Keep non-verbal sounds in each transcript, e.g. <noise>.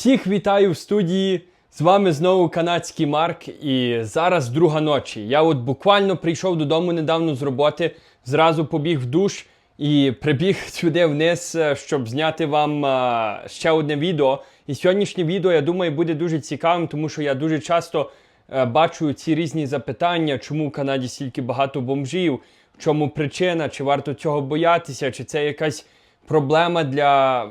Всіх вітаю в студії. З вами знову канадський Марк. І зараз друга ночі. Я от буквально прийшов додому недавно з роботи, зразу побіг в душ і прибіг <laughs> сюди вниз, е, щоб зняти вам е, ще одне відео. І сьогоднішнє відео, я думаю, буде дуже цікавим, тому що я дуже часто е, бачу ці різні запитання, чому в Канаді стільки багато бомжів, в чому причина, чи варто цього боятися, чи це якась проблема для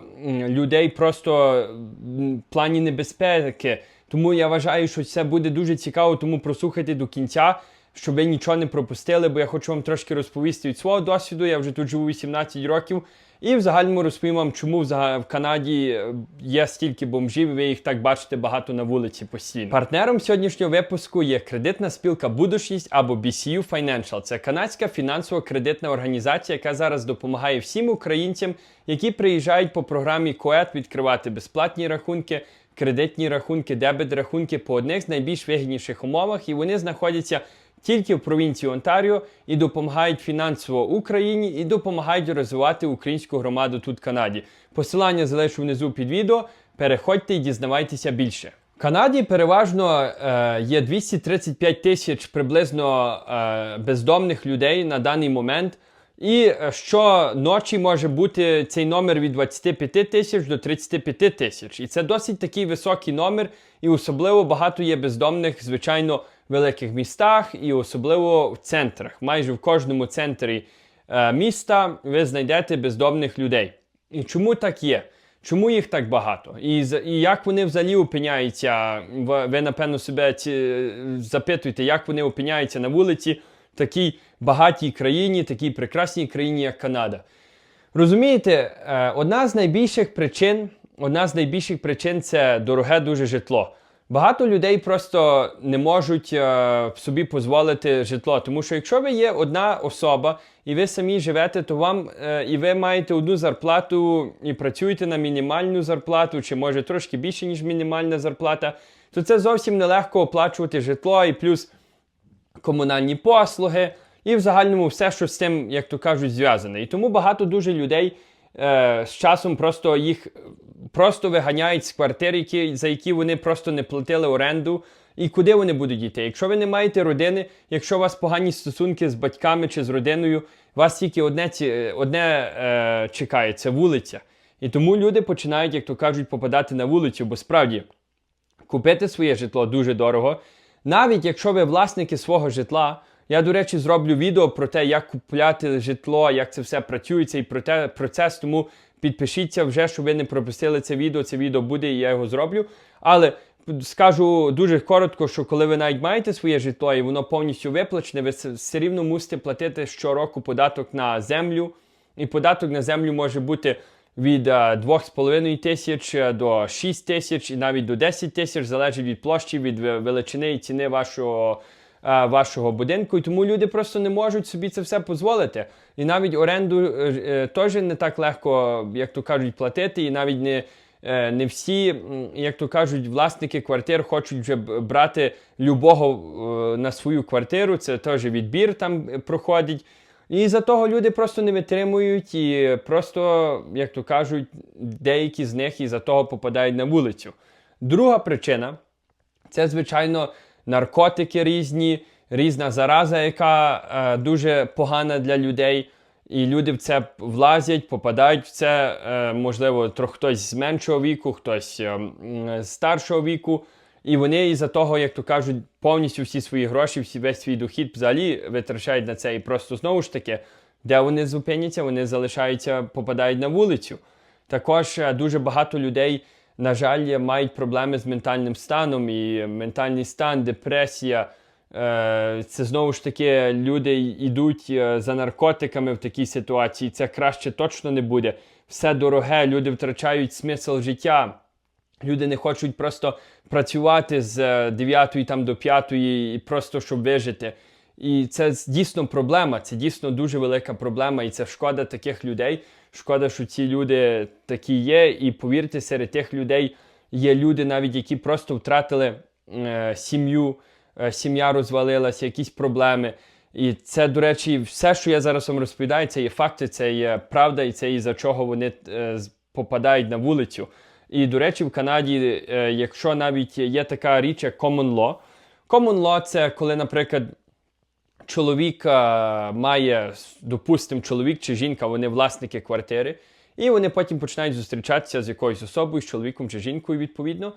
людей просто в плані небезпеки. Тому я вважаю, що це буде дуже цікаво, тому прослухайте до кінця, щоб ви нічого не пропустили, бо я хочу вам трошки розповісти від свого досвіду. Я вже тут живу 18 років. І в загальному розповім вам, чому в Канаді е, є стільки бомжів, і ви їх так бачите багато на вулиці постійно. Партнером сьогоднішнього випуску є кредитна спілка Будущність або BCU Financial. Це канадська фінансово-кредитна організація, яка зараз допомагає всім українцям, які приїжджають по програмі КОЕТ відкривати безплатні рахунки, кредитні рахунки, дебет рахунки по одних з найбільш вигідніших умовах, і вони знаходяться тільки в провінції Онтаріо і допомагають фінансово Україні і допомагають розвивати українську громаду тут в Канаді. Посилання залишу внизу під відео. Переходьте і дізнавайтеся більше. В Канаді переважно е, є 235 тисяч приблизно е, бездомних людей на даний момент. І е, щоночі може бути цей номер від 25 тисяч до 35 тисяч. І це досить такий високий номер, і особливо багато є бездомних, звичайно, великих містах, і особливо в центрах. Майже в кожному центрі е, міста ви знайдете бездомних людей. І чому так є? Чому їх так багато? І, і як вони взагалі опиняються? Ви, напевно себе ці, запитуєте, як вони опиняються на вулиці в такій багатій країні, такій прекрасній країні, як Канада. Розумієте, е, одна з найбільших причин, одна з найбільших причин це дороге дуже житло. Багато людей просто не можуть е, собі дозволити житло. Тому що якщо ви є одна особа і ви самі живете, то вам е, і ви маєте одну зарплату і працюєте на мінімальну зарплату, чи може трошки більше, ніж мінімальна зарплата, то це зовсім нелегко оплачувати житло і плюс комунальні послуги, і в загальному все, що з цим, як то кажуть, зв'язане. І тому багато дуже людей е, з часом просто їх просто виганяють з квартир, які, за які вони просто не платили оренду. І куди вони будуть йти? Якщо ви не маєте родини, якщо у вас погані стосунки з батьками чи з родиною, вас тільки одне, одне е, чекає це вулиця. І тому люди починають, як то кажуть, попадати на вулицю, бо справді купити своє житло дуже дорого. Навіть якщо ви власники свого житла, я, до речі, зроблю відео про те, як купляти житло, як це все працює, цей проте- процес. Тому підпишіться вже, щоб ви не пропустили це відео. Це відео буде, і я його зроблю. Але скажу дуже коротко, що коли ви навіть маєте своє житло і воно повністю виплачене, ви все- рівно мусите платити щороку податок на землю. І податок на землю може бути від е, 2,5 тисяч е, до 6 тисяч і навіть до 10 тисяч, залежить від площі, від величини і ціни вашого, е, вашого будинку. І тому люди просто не можуть собі це все дозволити. І навіть оренду е, е, теж не так легко, як то кажуть, платити, і навіть не. е, Не всі, як то кажуть, власники квартир хочуть вже брати любого е, на свою квартиру. Це теж відбір там е, проходить. І за того люди просто не витримують і просто, як то кажуть, деякі з них із-за того попадають на вулицю. Друга причина це, звичайно, наркотики різні, різна зараза, яка е, дуже погана для людей. І люди в це влазять, попадають в це. Е, можливо, трохи хтось з меншого віку, хтось е, з старшого віку. І вони із-за того, як то кажуть, повністю всі свої гроші, всі весь свій дохід взагалі витрачають на це. І просто знову ж таки, де вони зупиняться, вони залишаються, попадають на вулицю. Також е, дуже багато людей, на жаль, мають проблеми з ментальним станом, і ментальний стан, депресія. е, Це знову ж таки люди йдуть е, за наркотиками в такій ситуації. Це краще точно не буде. Все дороге, люди втрачають смисл життя. Люди не хочуть просто працювати з 9 там до 5 і просто щоб вижити. І це дійсно проблема, це дійсно дуже велика проблема, і це шкода таких людей. Шкода, що ці люди такі є. І повірте, серед тих людей є люди, навіть які просто втратили е, сім'ю, е, сім'я розвалилася, якісь проблеми. І це, до речі, все, що я зараз вам розповідаю, це є факти, це є правда, і це і за чого вони е, попадають на вулицю. І, до речі, в Канаді, е, якщо навіть є така річ, як common law, common law – це коли, наприклад, чоловік е, має, допустимо, чоловік чи жінка, вони власники квартири, і вони потім починають зустрічатися з якоюсь особою, з чоловіком чи жінкою, відповідно.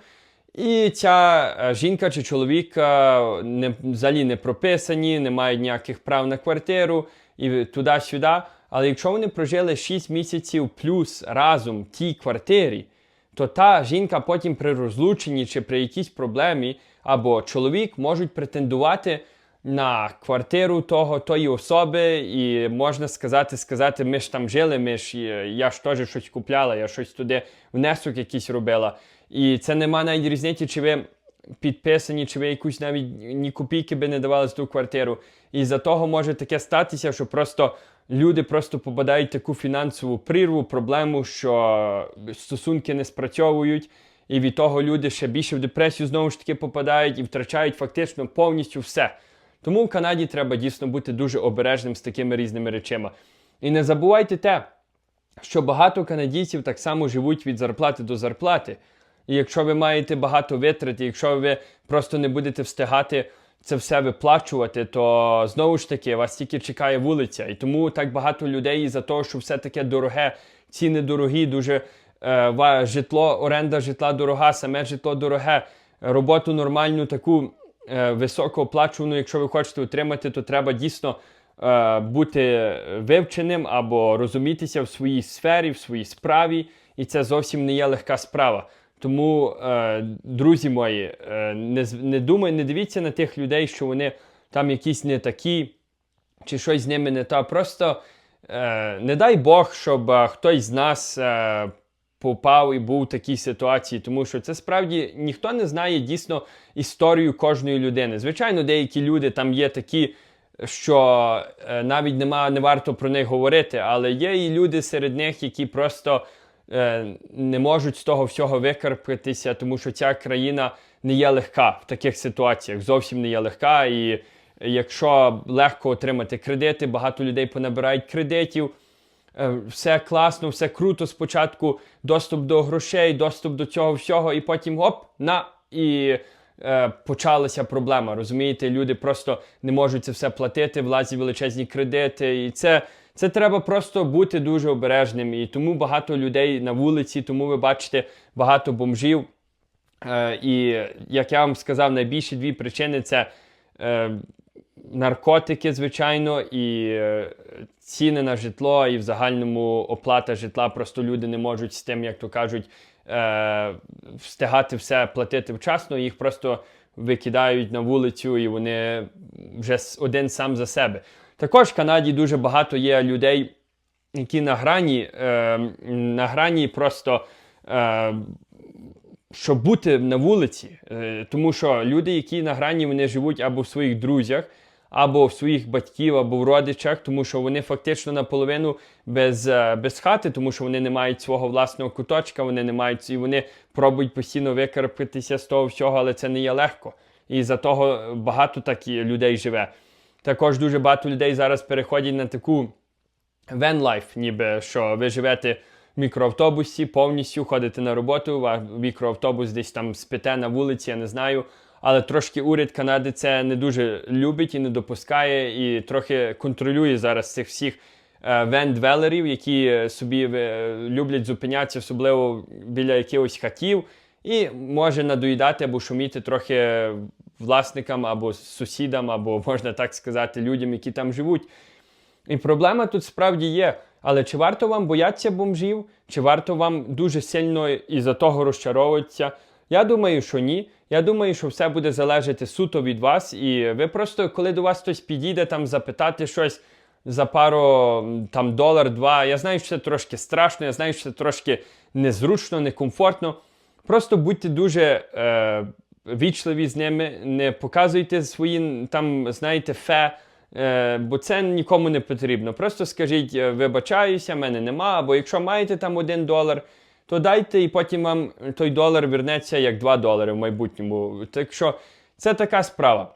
І ця е, жінка чи чоловік не, взагалі не прописані, не мають ніяких прав на квартиру і туди-сюди. Але якщо вони прожили 6 місяців плюс разом в тій квартирі, то та жінка потім при розлученні чи при якійсь проблемі або чоловік можуть претендувати на квартиру того, тої особи, і можна сказати, сказати, ми ж там жили, ми ж я ж теж щось купляла, я щось туди внесок якийсь робила. І це нема навіть різниці, чи ви підписані, чи ви якусь навіть ні копійки би не давали за ту квартиру. І за того може таке статися, що просто люди просто попадають в таку фінансову прірву, проблему, що стосунки не спрацьовують. І від того люди ще більше в депресію знову ж таки попадають і втрачають фактично повністю все. Тому в Канаді треба дійсно бути дуже обережним з такими різними речами. І не забувайте те, що багато канадійців так само живуть від зарплати до зарплати. І якщо ви маєте багато витрат, і якщо ви просто не будете встигати це все виплачувати, то знову ж таки вас тільки чекає вулиця. І тому так багато людей із-за того, що все таке дороге, ціни дорогі, дуже е, житло, оренда житла дорога, саме житло дороге, роботу нормальну, таку е, високооплачувану, якщо ви хочете отримати, то треба дійсно е, бути вивченим або розумітися в своїй сфері, в своїй справі, і це зовсім не є легка справа. Тому, е, друзі мої, не, не думай, не дивіться на тих людей, що вони там якісь не такі, чи щось з ними не так. Просто не дай Бог, щоб хтось з нас попав і був в такій ситуації, тому що це справді ніхто не знає дійсно історію кожної людини. Звичайно, деякі люди там є такі, що е, навіть нема, не варто про них говорити, але є і люди серед них, які просто е, не можуть з того всього викарпатися, тому що ця країна не є легка в таких ситуаціях, зовсім не є легка. І якщо легко отримати кредити, багато людей понабирають кредитів. Е, Все класно, все круто. Спочатку доступ до грошей, доступ до цього всього, і потім оп, на і е, почалася проблема. Розумієте, люди просто не можуть це все платити, влазять величезні кредити. І це, це треба просто бути дуже обережним. І тому багато людей на вулиці, тому ви бачите багато бомжів. Е, і як я вам сказав, найбільші дві причини це е, наркотики, звичайно, і е, ціни на житло, і в загальному оплата житла. Просто люди не можуть з тим, як то кажуть, е, встигати все платити вчасно. Їх просто викидають на вулицю, і вони вже один сам за себе. Також в Канаді дуже багато є людей, які на грані, е, на грані просто. Щоб бути на вулиці, тому що люди, які на грані, вони живуть або в своїх друзях, або в своїх батьків, або в родичах, тому що вони фактично наполовину без, е, без хати, тому що вони не мають свого власного куточка, вони не мають і вони пробують постійно викарпатися з того всього, але це не є легко. І за того багато так людей живе. Також дуже багато людей зараз переходять на таку life, ніби що ви живете в мікроавтобусі, повністю ходите на роботу, а мікроавтобус десь там спите на вулиці, я не знаю. Але трошки уряд Канади це не дуже любить і не допускає, і трохи контролює зараз цих всіх вендвелерів, які е, собі е, люблять зупинятися, особливо біля якихось хатів, і може надоїдати або шуміти трохи власникам або сусідам, або <laughs> можна так сказати, людям, які там живуть. І проблема тут справді є. Але чи варто вам боятися бомжів? Чи варто вам дуже сильно із-за того розчаровуватися? Я думаю, що ні. Я думаю, що все буде залежати суто від вас. І ви просто, коли до вас хтось підійде там запитати щось за пару там долар-два, я знаю, що це трошки страшно, я знаю, що це трошки незручно, некомфортно. Просто будьте дуже е, вічливі з ними, не показуйте свої там, знаєте, фе. Е, бо це нікому не потрібно. Просто скажіть, е, вибачаюся, мене нема. Або якщо маєте там один долар, то дайте і потім вам той долар вернеться як 2 долари в майбутньому. Так що це така справа.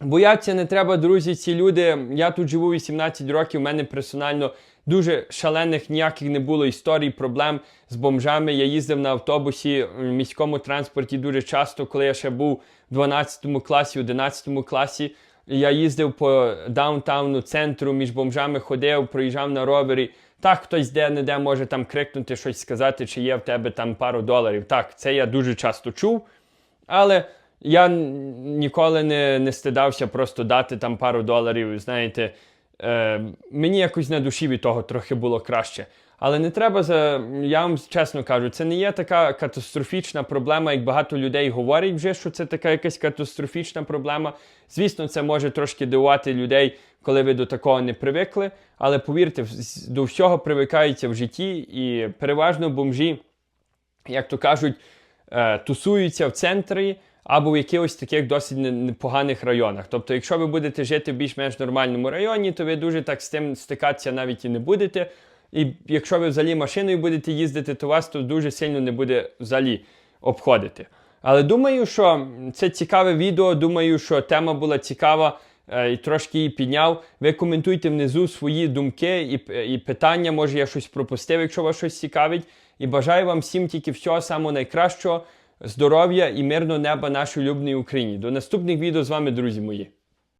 Бояться не треба, друзі, ці люди. Я тут живу 18 років, у мене персонально дуже шалених ніяких не було історій, проблем з бомжами. Я їздив на автобусі в міському транспорті дуже часто, коли я ще був в 12 класі, 11 класі. Я їздив по даунтауну, центру між бомжами ходив, проїжджав на ровері. Так, хтось де-не-де може там крикнути щось сказати, чи є в тебе там пару доларів. Так, це я дуже часто чув. Але я ніколи не, не стидався просто дати там пару доларів. Знаєте, е, мені якось на душі від того трохи було краще. Але не треба за. Я вам чесно кажу, це не є така катастрофічна проблема, як багато людей говорять вже, що це така якась катастрофічна проблема. Звісно, це може трошки дивувати людей, коли ви до такого не привикли. Але повірте, до всього привикається в житті, і переважно бомжі як то кажуть, е, тусуються в центрі або в якихось таких досить непоганих районах. Тобто, якщо ви будете жити в більш-менш нормальному районі, то ви дуже так з тим стикатися навіть і не будете. І якщо ви взагалі машиною будете їздити, то вас то дуже сильно не буде взагалі обходити. Але думаю, що це цікаве відео. Думаю, що тема була цікава е, і трошки її підняв. Ви коментуйте внизу свої думки і, і питання. Може, я щось пропустив, якщо вас щось цікавить. І бажаю вам всім тільки всього самого найкращого, здоров'я і мирного неба нашій улюбленій Україні. До наступних відео з вами, друзі мої.